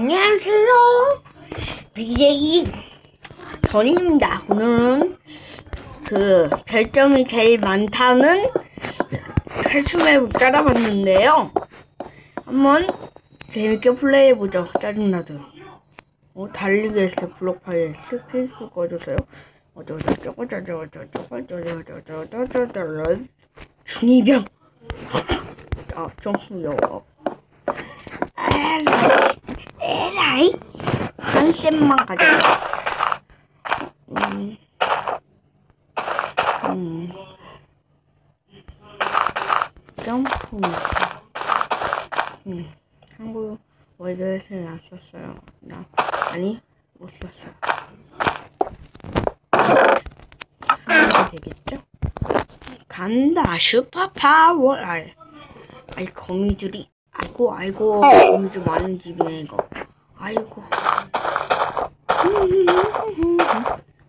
안녕하세요. BJ 전입니다. 오늘은 그 별점이 제일 많다는 탈춤맵을 따라봤는데요. 한번 재밌게 플레이해보죠. 짜증나도. 어, 달리기 했을 때 블록 파일 스페이스 꺼줘서요. 어쩌고저쩌고저쩌고저쩌고저쩌고저쩌고저쩌고저쩌고 중이병. 아, 점프요. 에라이, 에 라이. 한 셈만 가져가. 음, 음. 점프. 음, 한국 월드에서는 안 썼어요. 나, 아니, 못 썼어. 되겠죠? 간다, 슈퍼파워. 알. 아이, 거미줄이. 아이고, 아이고, 거미줄 많은 집이네, 이거. 아이고.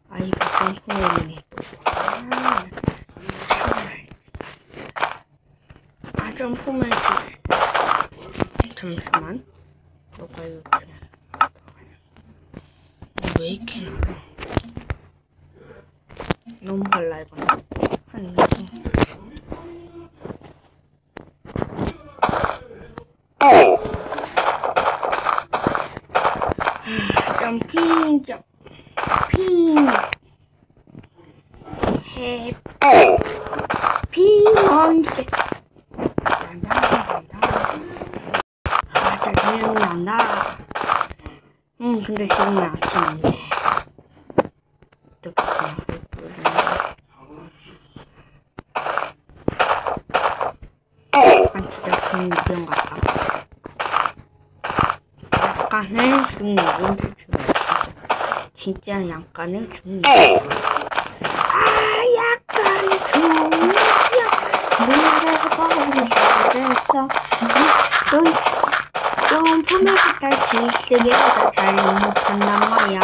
아이고, 또. 아, 아 점프맨. 잠시만. 너가 이렇게. 왜 이렇게 나와? 너무 빨라, 이거는. 한 이거. 점핑, 점핑. 해, 피먼치. 난다, 난다. 아, 저 기억이 난다. 음, 근데 지금은 아침인데. 어떻게 아, 진짜 중이병 같다. 약간의 중이병 추출해. 진짜 약간의 중이병. 아, 약간의 중이병. 내가 보고 싶어서, 넌, 점프 맨부터 지쓰기가 잘 못한단 말이야.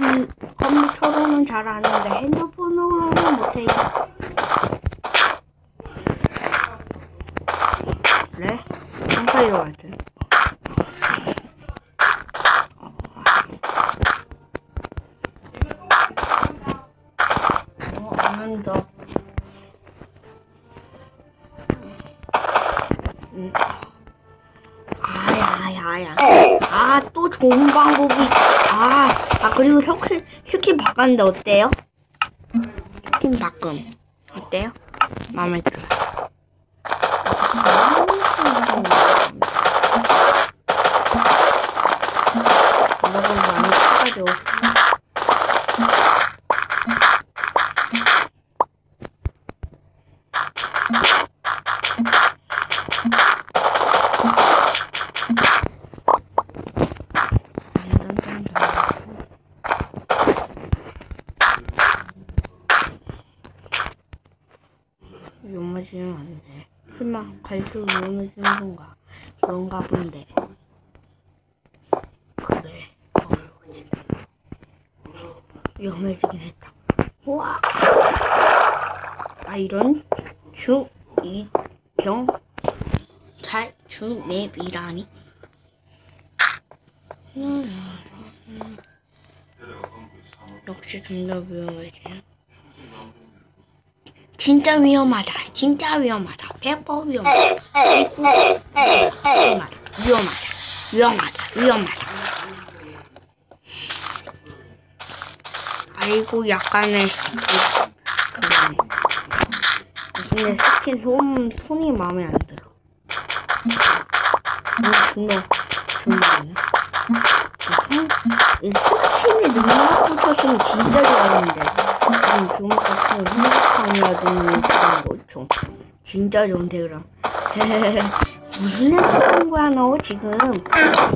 음, 컴퓨터로는 잘하는데 핸드폰으로는 못해. 그래? 컴퓨터로 하든. 어, 안한다. 음. 좋은 방법이. 아, 아, 그리고 스킨, 스킨 바꿨는데 어때요? 스킨 바꿈. 어때요? 마음에 들어요. 여러분 많이 추가죠. 위험하지는 않네. 설마 갈수록 위험해지는 건가? 그런가 본데. 그래. 위험해지긴 했다. 우와! 아, 이런 주2병 탈주맵이라니. 역시 점점 위험해지네. 진짜 위험하다. 진짜 위험하다. 100% 위험하다. 위험하다. 위험하다. 위험하다. 위험하다. 아이고, 약간의, 그, 그거네. 근데 스킨 손, 손이 마음에 안 들어. 어, 존나, 존나 안 해. 이 스킨이 능력 붙였으면 진짜 좋았는데. 좀 같은 행복함이라든지 그런 거 좀. 진짜 좋은데, 그럼. 무슨 생각하는 거야, 너, 지금?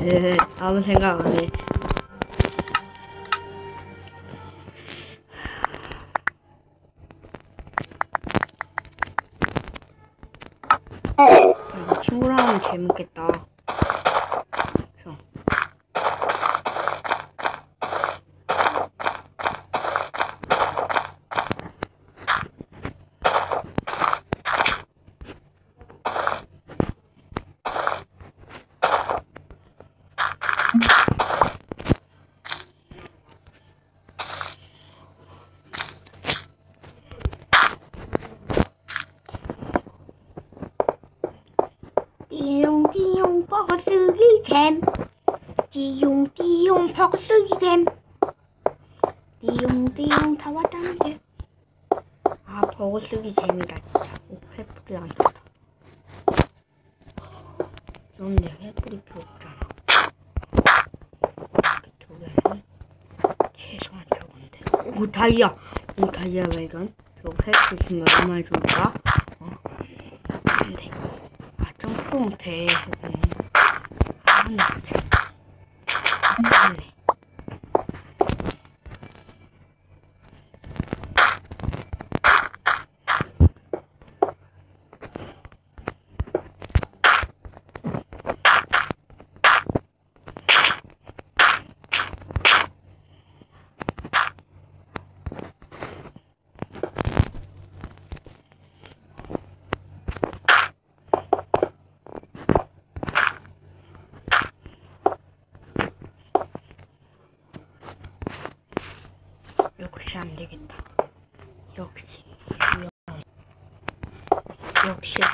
에헤, 아무 생각 안 해. 이거 친구랑 하면 재밌겠다. 버거쓰기 잼. 띠용띠용 버거쓰기 잼. 띠용띠용 다 왔다는데. 아, 버거쓰기 잼이다, 진짜. 오, 횃불이 안 떴다. 그런데 횃불이 필요 없잖아. 개는 최소한 저건데. 오, 다이아! 오, 다이아 발견. 저 횃불 주면 얼마나 줄까? 못해. 아무나 못해. 안네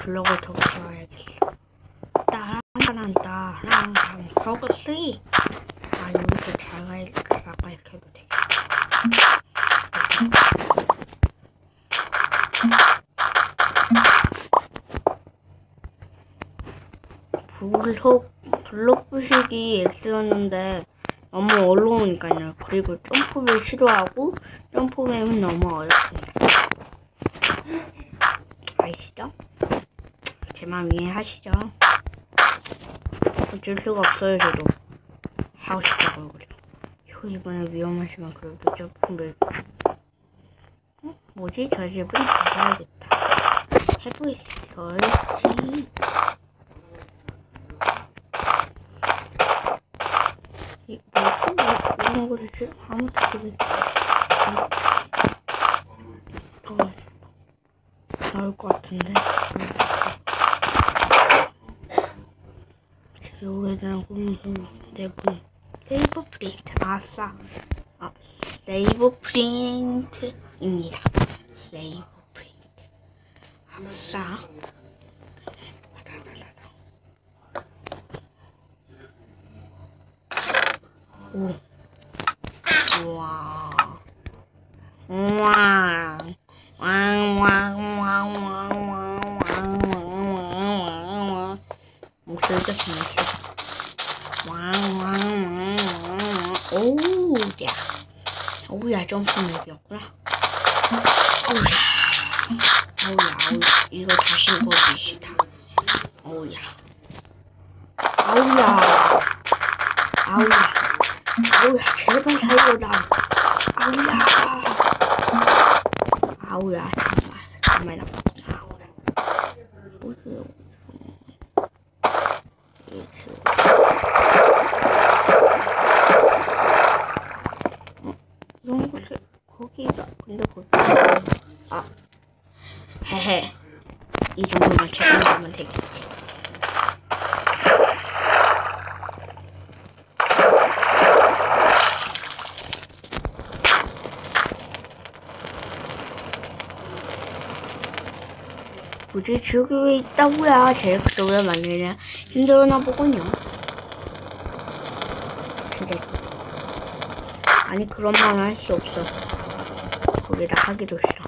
블록을 더 키워야겠어. 따란 따란 서브스리. 아 여기서 자갈 자갈 해도 되겠다. 블록 블록 부식이 X였는데 너무 어려우니까요. 그리고 점프를 싫어하고 점프맵은 너무 어렵습니다. 아시죠? 제 마음 이해하시죠? 어쩔 수가 없어요, 저도. 하고 싶다고요, 그리고. 이거 이번에 위험하지만 그래도 점프를. 어? 뭐지? 저 집은 가봐야겠다. 해보겠어야지. 이, 뭐지? 뭐, 이런 거지? 아무것도 모르겠어. 어, 나올 것 같은데. 대한 고민은 대부분 세이브 프린트. 아싸. 아, 세이브 프린트입니다. 세이브 프린트. 아싸. 오. 우와. 우와. ông ông là sẽ phải thấy vô đồng ông là ông là mày làm sao 너무 고기 고기가 근데 고기 아 헤헤 이 정도만 채우면 되겠지. 굳이 지옥에 왜 있다고야? 제 그쪽을 만들냐 힘들어나 보군요. 근데 아니 그런 말은 할 수 없어. 거기다 하기도 싫어.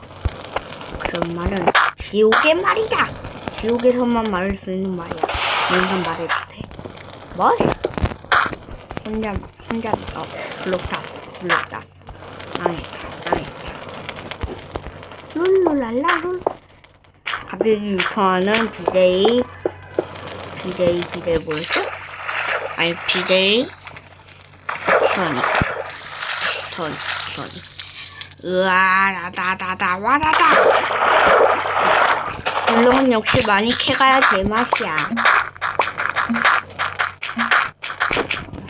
그런 말은 지옥의 말이다. 지옥에서만 말할 수 있는 말이야. 인간 말해도 돼. 뭘? 혼자 혼자 어 블록다 블록다 망했다 망했다. 룰루랄라 룰. 갑자기 유통하는 BJ BJ BJ 뭐였죠? 아니 BJ 선이 선 선이 으아 나다다다 와다다 물론 역시 많이 캐가야 제맛이야.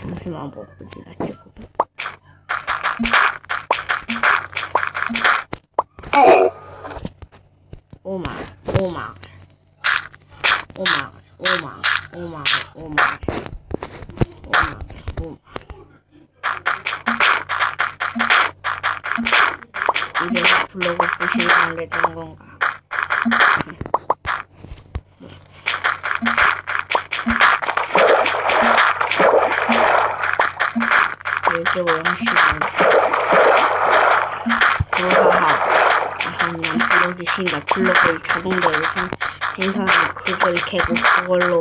잠시만 뭐 어디 갔지? 오 블로그 보시면 알려주는 건가? 이렇게 원시는 고하하 하면 불러주신다. 블로그를 자동적으로 생산하는 그걸 캐고 그걸로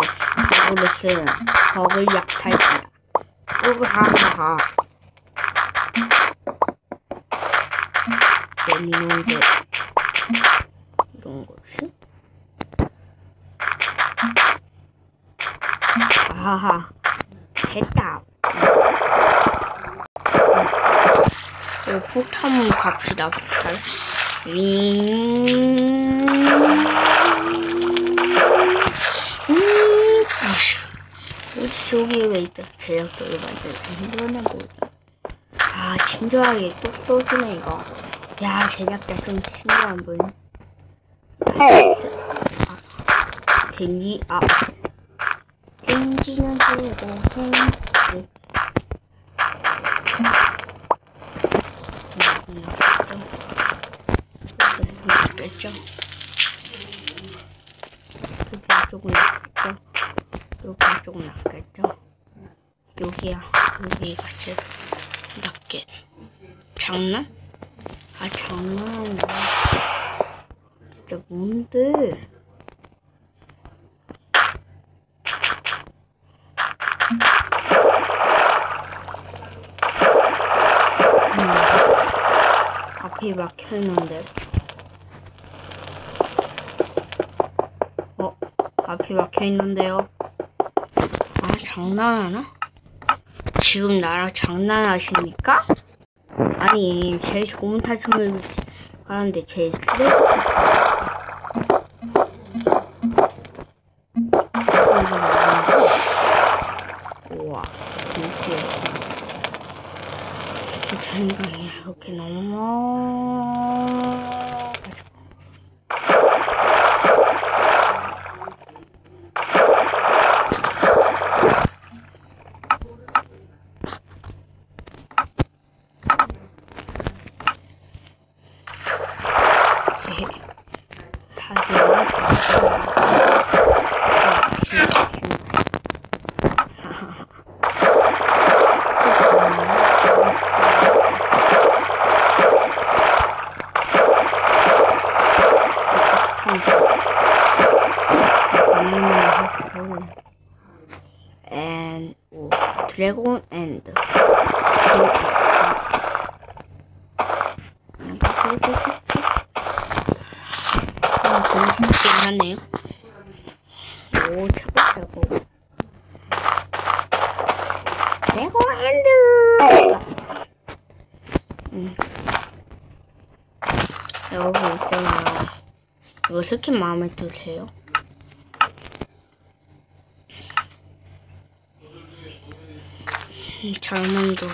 버그를 쓰는 버그 약탈자 우하하하 내니는데 이런 것이? 아하하. 됐다. 어, 폭탄 갑시다, 폭탄. 윙. 음, 저기 왜 있다. 제작도를 만들기 힘들었나 보다. 아, 친절하게 또 쏘주네, 이거. 야, 제작자 좀 신경 보네. 아, 겐지, 아. 겐지는 되고, 겐지. 겠죠 여기 조금 낫겠죠? 여기 조금 낫겠죠? 여기야, 여기가 제일 낫겠. 장난? 아, 장난 아니야. 진짜 뭔데? 음, 앞이 막혀있는데. 어, 앞이 막혀있는데요. 아, 장난하나? 지금 나랑 장난하십니까? 아니, 제일 좋은 탈춤을 하는데 제일 쓰레기 우와, 진짜. 자신감이 이렇게 너무. and dragon and 하네요. 오, 차고 차고. 드래곤 핸드. 음. 여기 있잖아요. 스킨 마음에 드세요? 음, 잘 만들었다.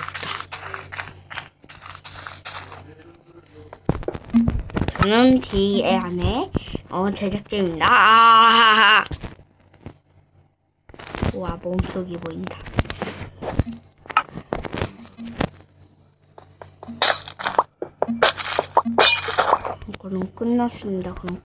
저는 뒤에 안에 어 제작진입니다. 아! 우와 몸속이 보인다. 그럼 끝났습니다. 그럼